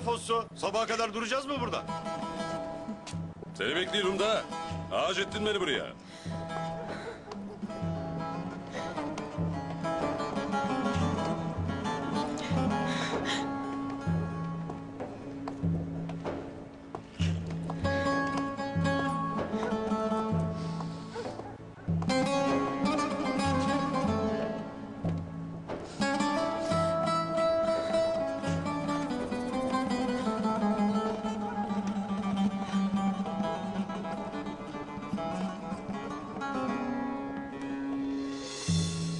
Fosso. Sabaha kadar duracağız mı burada? Seni bekliyorum da. Ağaç beni buraya.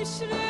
Eşref